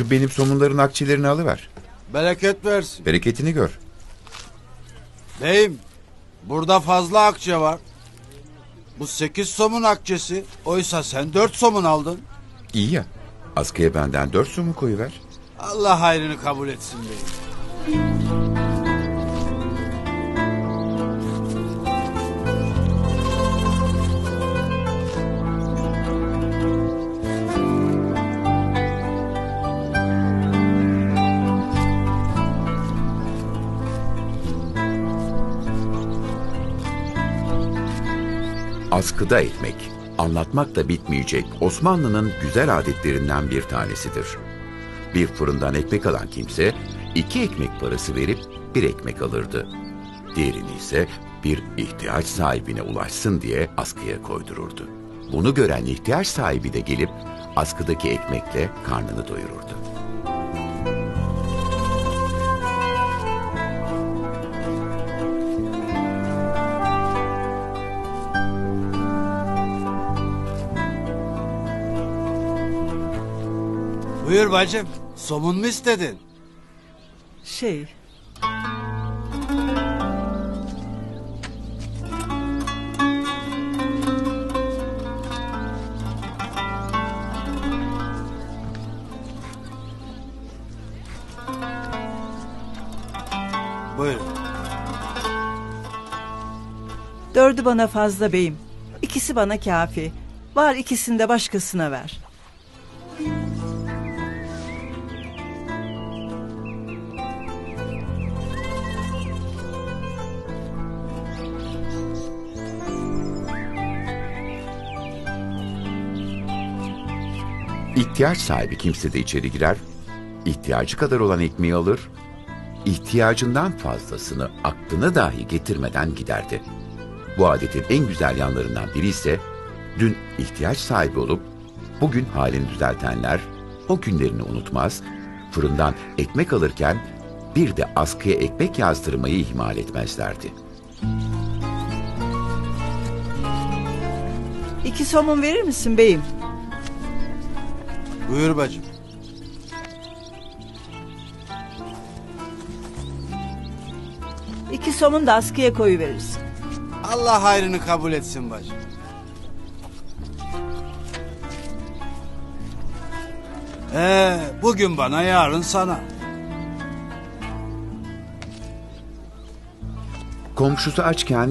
Şu benim somunların akçelerini alıver. Bereket versin. Bereketini gör. Beyim, burada fazla akçe var. Bu sekiz somun akçesi. Oysa sen dört somun aldın. İyi ya. Askıya benden dört somun koyuver. Allah hayrını kabul etsin beyim. Askıda ekmek. Anlatmakla bitmeyecek Osmanlı'nın güzel adetlerinden bir tanesidir. Bir fırından ekmek alan kimse iki ekmek parası verip bir ekmek alırdı. Diğerini ise bir ihtiyaç sahibine ulaşsın diye askıya koydururdu. Bunu gören ihtiyaç sahibi de gelip askıdaki ekmekle karnını doyururdu. Buyur bacım. Somun mu istedin? Şey, Buyurun. dördü bana fazla beyim. İkisi bana kafi. Var ikisini de başkasına ver. İhtiyaç sahibi kimse de içeri girer, ihtiyacı kadar olan ekmeği alır, ihtiyacından fazlasını aklına dahi getirmeden giderdi. Bu adetin en güzel yanlarından biri ise dün ihtiyaç sahibi olup bugün halini düzeltenler o günlerini unutmaz, fırından ekmek alırken bir de askıya ekmek yazdırmayı ihmal etmezlerdi. İki somun verir misin beyim? Buyur bacım. İki somun da askıya koyuverirsin. Allah hayrını kabul etsin bacım. Ee, bugün bana yarın sana. Komşusu açken